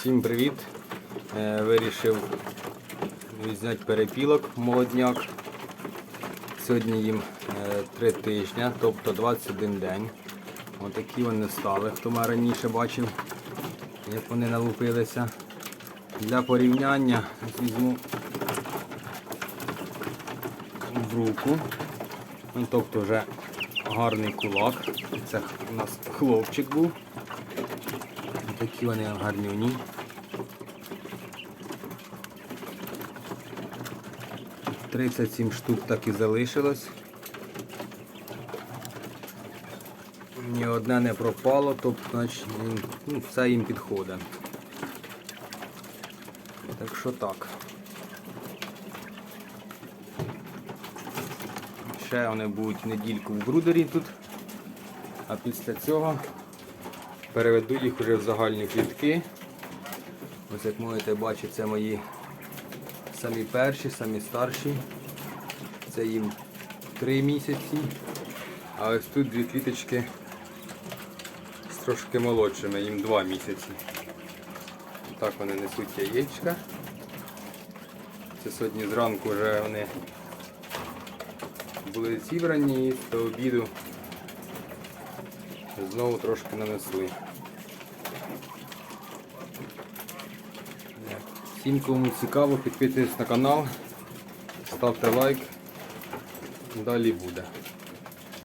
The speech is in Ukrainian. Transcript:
Всім привіт! Е, Вирішив відзняти перепілок молодняк. Сьогодні їм 3 тижні, тобто 21 день. Отакі вони стали, хто мене раніше бачив, як вони налупилися. Для порівняння візьму в руку. Ну, тобто вже гарний кулак. Це у нас хлопчик був. Такі вони гарнюні. Тридцять сім штук так і залишилось. Ні одне не пропало, тобто значить, ну, все їм підходить. Так що так. Ще вони будуть недільку в брудері тут, а після цього переведу їх вже в загальні клітки. Ось як можете бачити, це мої самі перші, самі старші. Це їм 3 місяці. А ось тут дві кліточки з трошки молодшими, їм 2 місяці. Так вони несуть яєчка. Це сьогодні зранку вже вони були зібрані і до обіду знову трошки нанесли. Всім кому цікаво, підписуйтесь на канал, ставте лайк. Далі буде.